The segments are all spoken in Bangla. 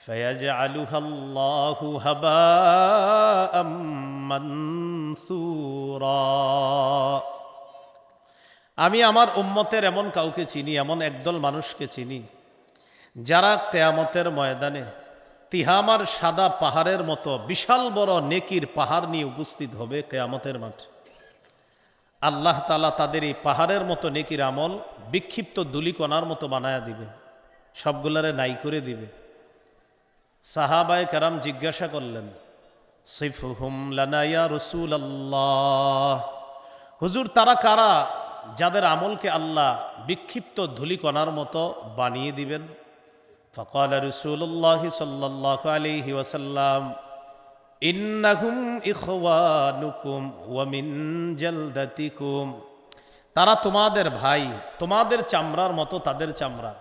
فيجعلها الله هباء منثورا আমি আমার উম্মতের এমন কাউকে চিনি এমন একদল মানুষকে চিনি যারা কেয়ামতের ময়দানে তিহামার সাদা পাহাড়ের মতো বিশাল বড় নেকির পাহাড় নিয়ে উপস্থিত হবে কেয়ামতের মাঠে আল্লাহ তালা তাদের এই পাহাড়ের মতো নেকির আমল বিক্ষিপ্ত দুলিকণার মতো বানায়া দিবে সবগুলারে নাই করে দিবে সাহাবায় কারাম জিজ্ঞাসা করলেন, সৈফুহুম লানাইয়া রসুল আল্লাহ হুজুর, তারা কারা যাদের আমলকে আল্লাহ বিক্ষিপ্ত ধুলিকণার মতো বানিয়ে দিবেন? ফকাল রসুল্লাহ সাল্লাহ আলহি ওয়াসাল্লাম, ইন্নাহুম ইখওয়ানুকুম ওয়ামিন জলদাতিকুম। তারা তোমাদের ভাই, তোমাদের চামড়ার মতো তাদের চামড়া।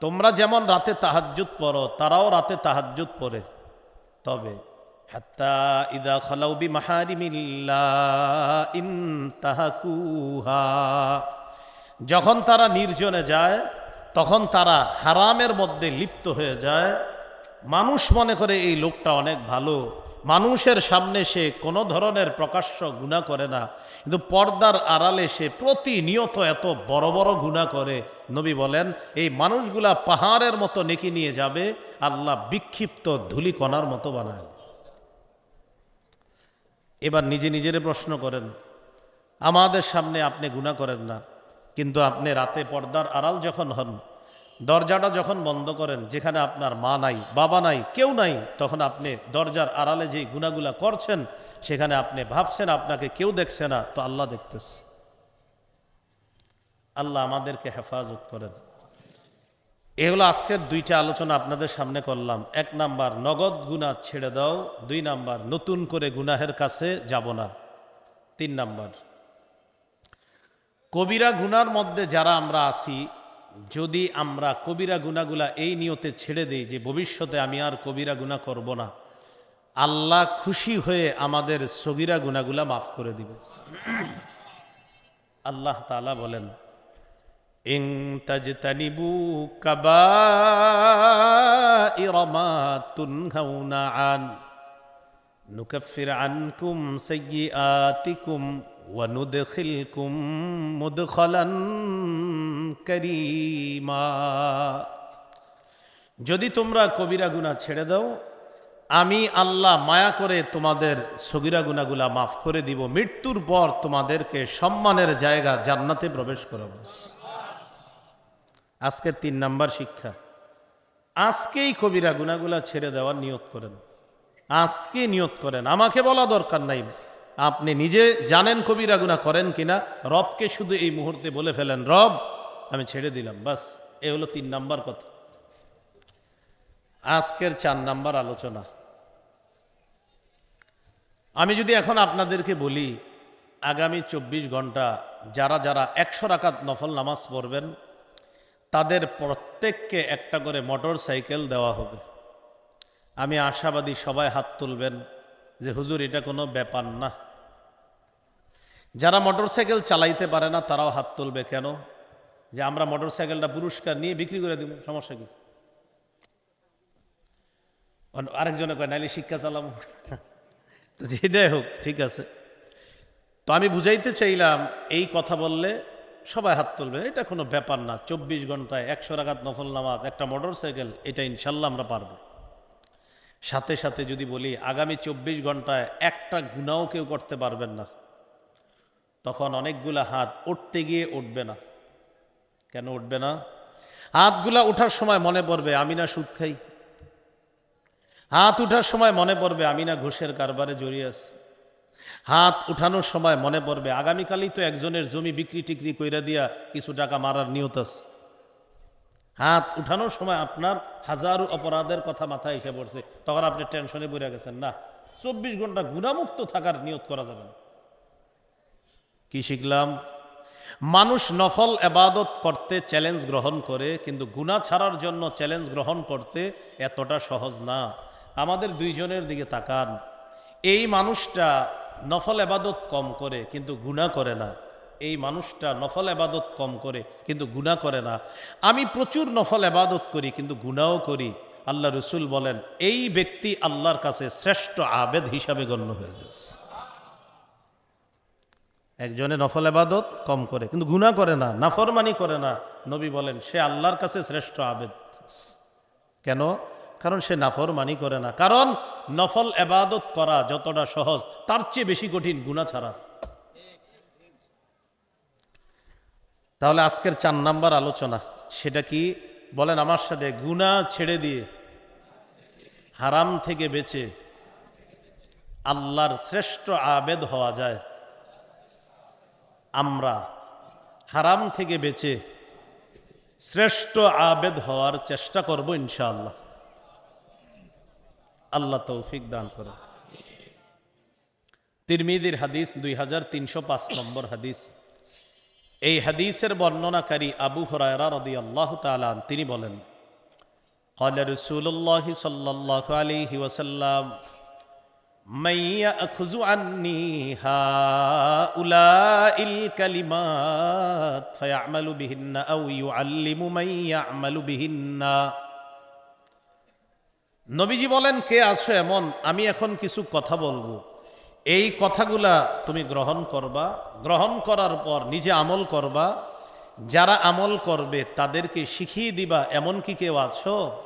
তোমরা যেমন রাতে তাহাজ্জুদ পড়ো, তারাও রাতে তাহাজ্জুদ পড়ে। তবে ইদা খলাউ বি মাহারিমিল্লাহ ইনতাহাকুহা যখন তারা নির্জনে যায়, তখন তারা হারামের মধ্যে লিপ্ত হয়ে যায়। মানুষ মনে করে এই লোকটা অনেক ভালো। মানুষের সামনে সে কোনো ধরনের প্রকাশ্য গুণা করে না, কিন্তু পর্দার আড়ালে সে প্রতিনিয়ত এত বড় বড় গুণা করে। নবী বলেন, এই মানুষগুলা পাহাড়ের মতো নেকি নিয়ে যাবে, আল্লাহ বিক্ষিপ্ত ধুলিকণার মতো বানায় এবার নিজে নিজেরে প্রশ্ন করেন, আমাদের সামনে আপনি গুণা করেন না, কিন্তু আপনি রাতে পর্দার আড়াল যখন হন দরজাটা যখন বন্ধ করেন, যেখানে আপনার মা নাই, বাবা নাই, কেউ নাই, তখন আপনি দরজার আড়ালে যে গুণাগুলা করছেন, সেখানে আপনি ভাবছেন আপনাকে কেউ দেখছে না, তো আল্লাহ দেখতেছে। আল্লাহ আমাদেরকে হেফাজত করেন। এগুলো আজকের দুইটা আলোচনা আপনাদের সামনে করলাম। এক নাম্বার, নগদ গুণা ছেড়ে দাও। দুই নাম্বার, নতুন করে গুনাহের কাছে যাব না। তিন নাম্বার, কবিরা গুনার মধ্যে যারা আমরা আছি যদি আমরা কবিরা গুনাগুলা এই নিয়তে ছেড়ে দিই যে ভবিষ্যতে আমি আর কবিরা গুণা করব না, আল্লাহ খুশি হয়ে আমাদের সগিরা গুনাগুলা মাফ করে দিবে। আল্লাহ তালা বলেন ইং তাজতানিবু তুনহাউনা আন আনকুম সাইয়্যাতিকুম। যদি তোমরা কবিরা গুণা ছেড়ে দাও, আমি আল্লাহ মায়া করে তোমাদের সগিরা গুণাগুলা মাফ করে দিব। মৃত্যুর পর তোমাদেরকে সম্মানের জায়গা জান্নাতে প্রবেশ করাব। আজকে তিন নাম্বার শিক্ষা, আজকেই কবিরা গুণাগুলা ছেড়ে দেওয়ার নিয়োগ করেন। আজকে নিয়োগ করেন। আমাকে বলা দরকার নাই। আপনি নিজে জানেন কবিরা গুণা করেন কিনা, রবকে শুধু এই মুহূর্তে বলে ফেলেন, রব, আমি ছেড়ে দিলাম, বাস, এ হলো তিন নাম্বার কথা। আজকের চার নাম্বার আলোচনা। আমি যদি এখন আপনাদেরকে বলি, আগামী চব্বিশ ঘণ্টা যারা যারা একশো রাকাত নফল নামাজ পড়বেন, তাদের প্রত্যেককে একটা করে মোটর সাইকেল দেওয়া হবে। আমি আশাবাদী সবাই হাত তুলবেন যে হুজুর, এটা কোনো ব্যাপার না। যারা মোটরসাইকেল চালাইতে পারে না, তারাও হাত তুলবে কেন? যে আমরা মোটরসাইকেলটা পুরস্কার নিয়ে বিক্রি করে দিব, সমস্যা কি? আরেকজনে কয়, নাইলে শিক্ষা চালাম তো যেটাই হোক, ঠিক আছে। তো আমি বুঝাইতে চাইলাম, এই কথা বললে সবাই হাত তুলবে। এটা কোনো ব্যাপার না। চব্বিশ ঘন্টায় একশো রাগাত নফল নামাজ, একটা মোটরসাইকেল, এটা ইনশাল্লাহ আমরা পারব। সাথে সাথে যদি বলি, আগামী চব্বিশ ঘন্টায় একটা গুণাও কেউ করতে পারবেন না। তখন অনেকগুলা হাত উঠতে গিয়ে উঠবে না। কেন উঠবে না? হাতগুলা ওঠার সময় মনে পড়বে, আমি না সুদ খাই। হাত উঠার সময় মনে পড়বে, আমি না ঘুষের কারবারে জড়িয়ে আছি। হাত উঠানোর সময় মনে পড়বে, আগামীকালই তো একজনের জমি বিক্রি টিক্রি কইরা দিয়া কিছু টাকা মারার নিয়ত আছে। হাত উঠানোর সময় আপনার হাজারো অপরাধের কথা মাথায় এসে পড়ছে। তখন আপনি টেনশনে পড়ে গেছেন, না, চব্বিশ ঘণ্টা গুণামুক্ত থাকার নিয়ত করা যাবে না। কি শিখলাম? মানুষ নফল এবাদত করতে চ্যালেঞ্জ গ্রহণ করে, কিন্তু গুণা ছাড়ার জন্য চ্যালেঞ্জ গ্রহণ করতে এতটা সহজ না। আমাদের দুইজনের দিকে তাকান। এই মানুষটা নফল এবাদত কম করে, কিন্তু গুণা করে না। এই মানুষটা নফল এবাদত কম করে, কিন্তু গুণা করে না। আমি প্রচুর নফল এবাদত করি, কিন্তু গুণাও করি। আল্লাহ রসুল বলেন, এই ব্যক্তি আল্লাহর কাছে শ্রেষ্ঠ আবেদ হিসাবে গণ্য হয়ে গেছে একজনে নফল আবাদত কম করে, কিন্তু গুণা করে না, নাফরমানি করে না। নবী বলেন, সে আল্লাহর কাছে শ্রেষ্ঠ আবেদ। কেন? কারণ সে নাফরমানি করে না। কারণ নফল এবাদত করা যতটা সহজ, তার চেয়ে বেশি কঠিন গুণা ছাড়া। তাহলে আজকের চার নাম্বার আলোচনা, সেটা কি? বলেন আমার সাথে গুণা ছেড়ে দিয়ে, হারাম থেকে বেঁচে আল্লাহর শ্রেষ্ঠ আবেদ হওয়া যায়। আমরা হারাম থেকে বেঁচে শ্রেষ্ঠ আবেদ হওয়ার চেষ্টা করব ইনশাআল্লাহ আল্লাহ তৌফিক দান করে তিরমিদির হাদিস দুই হাজার তিনশো পাঁচ নম্বর হাদিস এই হাদিসের বর্ণনাকারী আবু হরায়রা রদি আল্লাহ তালান তিনি বলেন قال رسول الله صلى الله عليه وسلم নবীজি বলেন, কে আছো এমন? আমি এখন কিছু কথা বলব। এই কথাগুলা তুমি গ্রহণ করবা। গ্রহণ করার পর নিজে আমল করবা। যারা আমল করবে তাদেরকে শিখিয়ে দিবা, এমন কি কেউ আছো?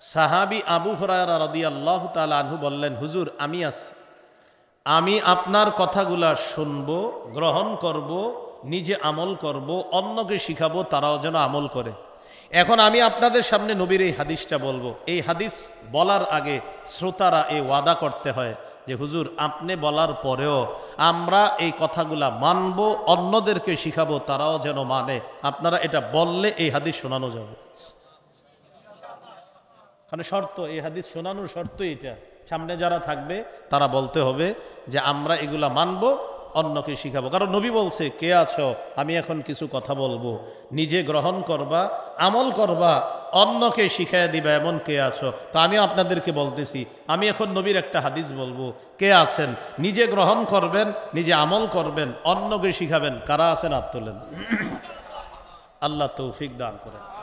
সাহাবি আবু হরায়রা রদি আল্লাহ আনহু বললেন, হুজুর, আমি আছি। আমি আপনার কথাগুলা শুনব, গ্রহণ করব, নিজে আমল করব, অন্যকে শিখাবো, তারাও যেন আমল করে। এখন আমি আপনাদের সামনে নবীর এই হাদিসটা বলব। এই হাদিস বলার আগে শ্রোতারা এই ওয়াদা করতে হয় যে, হুজুর, আপনি বলার পরেও আমরা এই কথাগুলা মানব, অন্যদেরকে শিখাবো, তারাও যেন মানে। আপনারা এটা বললে এই হাদিস শোনানো যাবে। কারণ শর্ত, এই হাদিস শোনানোর শর্ত এটা। সামনে যারা থাকবে, তারা বলতে হবে যে আমরা এগুলা মানব, অন্যকে শিখাবো। কারণ নবী বলছে, কে আছো? আমি এখন কিছু কথা বলব। নিজে গ্রহণ করবা, আমল করবা, অন্যকে শিখাইয়া দিবা এমন কে আছো? তো আমি আপনাদেরকে বলতেছি, আমি এখন নবীর একটা হাদিস বলব, কে আছেন? নিজে গ্রহণ করবেন, নিজে আমল করবেন, অন্যকে শিখাবেন। কারা আছেন? আর তোলেন। আল্লাহ তৌফিক দান করেন।